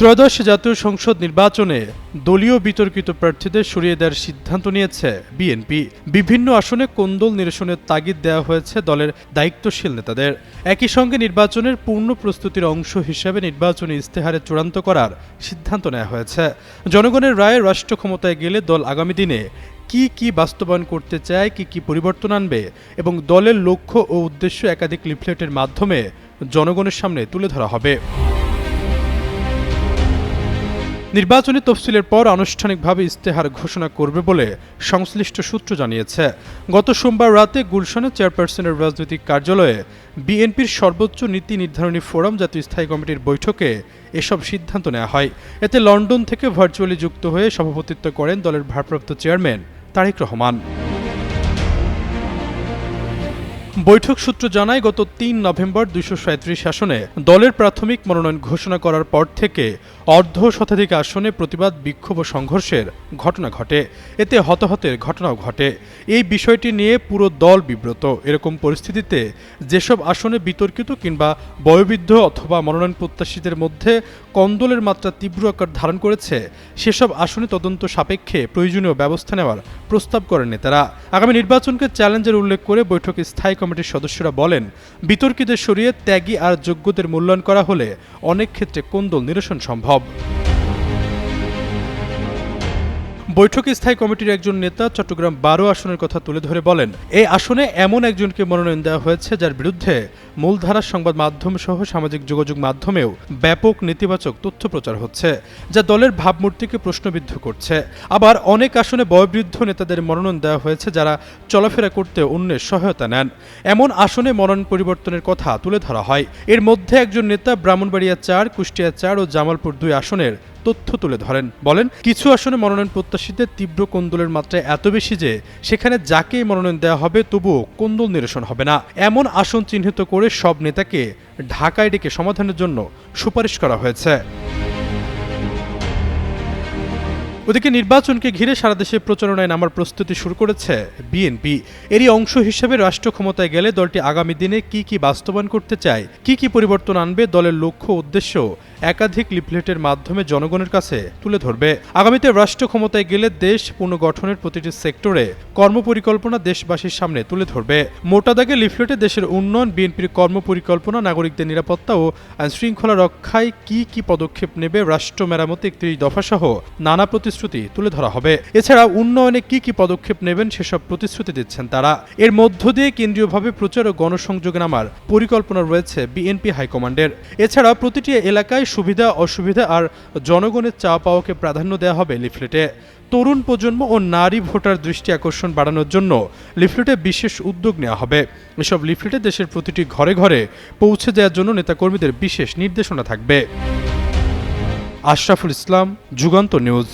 ত্রয়োদশ জাতীয় সংসদ নির্বাচনে দলীয় বিতর্কিত প্রার্থীদের সরিয়ে দেওয়ার সিদ্ধান্ত নিয়েছে বিএনপি। বিভিন্ন আসনে কোন্দল নিরসনের তাগিদ দেওয়া হয়েছে দলের দায়িত্বশীল নেতাদের। একই সঙ্গে নির্বাচনের পূর্ণ প্রস্তুতির অংশ হিসেবে নির্বাচনী ইস্তেহারে চূড়ান্ত করার সিদ্ধান্ত নেওয়া হয়েছে। জনগণের রায়ে রাষ্ট্র ক্ষমতায় গেলে দল আগামী দিনে কি কি বাস্তবায়ন করতে চায়, কি কি পরিবর্তন আনবে এবং দলের লক্ষ্য ও উদ্দেশ্য একাধিক লিফলেটের মাধ্যমে জনগণের সামনে তুলে ধরা হবে। নির্বাচনী তফসিলের পর আনুষ্ঠানিকভাবে ইস্তেহার ঘোষণা করবে বলে সংশ্লিষ্ট সূত্র জানিয়েছে। গত সোমবার রাতে গুলশানে চেয়ারপারসনের রাজনৈতিক কার্যালয়ে বিএনপির সর্বোচ্চ নীতি নির্ধারণী ফোরাম জাতীয় স্থায়ী কমিটির বৈঠকে এসব সিদ্ধান্ত নেওয়া হয়। এতে লন্ডন থেকে ভার্চুয়ালি যুক্ত হয়ে সভাপতিত্ব করেন দলের ভারপ্রাপ্ত চেয়ারম্যান তারেক রহমান। বৈঠক সূত্র জানায়, গত তিন নভেম্বর দুইশো সাঁত্রিশ আসনে দলের প্রাথমিক মনোনয়ন ঘোষণা করার পর থেকে অর্ধ শতাধিক আসনে প্রতিবাদ বিক্ষোভ ও সংঘর্ষের ঘটনা ঘটে। এতে হতাহতের ঘটনাও ঘটে। এই বিষয়টি নিয়ে পুরো দল বিব্রত। এরকম পরিস্থিতিতে যেসব আসনে বিতর্কিত কিংবা বয়োবৃদ্ধ অথবা মনোনয়ন প্রত্যাশীদের মধ্যে কন্দলের মাত্রা তীব্র আকার ধারণ করেছে, সেসব আসনে তদন্ত সাপেক্ষে প্রয়োজনীয় ব্যবস্থা নেওয়ার প্রস্তাব করেন নেতারা। আগামী নির্বাচনকে চ্যালেঞ্জের উল্লেখ করে বৈঠকে স্থায়ী কমিটির সদস্যরা বলেন বিতর্কিতের সরিয়ে ত্যাগী আর যোগ্যদের মূল্যায়ন করা হলে অনেক ক্ষেত্রে কোন্দল নিরসন সম্ভব। বৈঠকে স্থায়ী কমিটির একজন নেতা চট্টগ্রাম বারো আসনের কথা তুলে ধরে বলেন এই আসনে এমন একজনকে মনোনয়ন দেওয়া হয়েছে যার বিরুদ্ধে মূলধারার সংবাদ মাধ্যম সহ সামাজিক যোগাযোগ মাধ্যমেও ব্যাপক নেতিবাচক তথ্য প্রচার হচ্ছে, যা দলের ভাবমূর্তিকে প্রশ্নবিদ্ধ করছে। আবার অনেক আসনে বয়োবৃদ্ধ নেতাদের মনোনয়ন দেওয়া হয়েছে যারা চলাফেরা করতে অন্যের সহায়তা নেন। এমন আসনে মনোনয়ন পরিবর্তনের কথা তুলে ধরা হয়। এর মধ্যে একজন নেতা ব্রাহ্মণবাড়িয়া চার, কুষ্টিয়া চার ও জামালপুর দুই আসনের তথ্য তুলে ধরেন। বলেন, কিছু আসনে মনোনয়ন প্রত্যাশীদের তীব্র কোন্দলের মাত্রা এত বেশি যে, সেখানে যাকেই মনোনয়ন দেওয়া হবে তবুও কোন্দল নিরসন হবে না। এমন আসন চিহ্নিত করে সব নেতাকে ঢাকায় ডেকে সমাধানের জন্য সুপারিশ করা হয়েছে। ওদিকে নির্বাচনকে ঘিরে সারা দেশে প্রচারণায় নামার প্রস্তুতি শুরু করেছে বিএনপি। এরই অংশ হিসেবে রাষ্ট্র ক্ষমতায় গেলে দলটি আগামী দিনে কি কি বাস্তবায়ন করতে চায়, কি কি পরিবর্তন আনবে দলের লক্ষ্য উদ্দেশ্য, একাধিক লিফলেটের মাধ্যমে জনগণের কাছে তুলে ধরবে। আগামীতে রাষ্ট্র ক্ষমতায় গেলে দেশ পুনর্গঠনের প্রতিটি সেক্টরে কর্মপরিকল্পনা দেশবাসীর সামনে তুলে ধরবে। মোটা দাগে লিফলেটে দেশের উন্নয়ন, বিএনপির কর্মপরিকল্পনা, নাগরিকদের নিরাপত্তা ও আইন শৃঙ্খলা রক্ষায় কি কি পদক্ষেপ নেবে রাষ্ট্র মেরামতে একত্রিশ দফাসহ নানা প্রতিশ্রুতি তুলে ধরা হবে। এছাড়া উন্নয়নে কি কি পদক্ষেপ নেবেন সেসব প্রতিশ্রুতি দিচ্ছেন তারা। এর মধ্য দিয়ে কেন্দ্রীয়ভাবে প্রচার ও গণসংযোগে নামার পরিকল্পনা রয়েছে বিএনপি হাইকমান্ডের। এছাড়া প্রতিটি এলাকায় সুবিধা, অসুবিধা আর জনগণের চাওয়া পাওয়াকে প্রাধান্য দেওয়া হবে লিফলেটে। তরুণ প্রজন্ম ও নারী ভোটার দৃষ্টি আকর্ষণ বাড়ানোর জন্য লিফলেটে বিশেষ উদ্যোগ নেওয়া হবে। এসব লিফলেটে দেশের প্রতিটি ঘরে ঘরে পৌঁছে দেওয়ার জন্য নেতাকর্মীদের বিশেষ নির্দেশনা থাকবে। আশরাফুল ইসলাম, যুগান্ত নিউজ।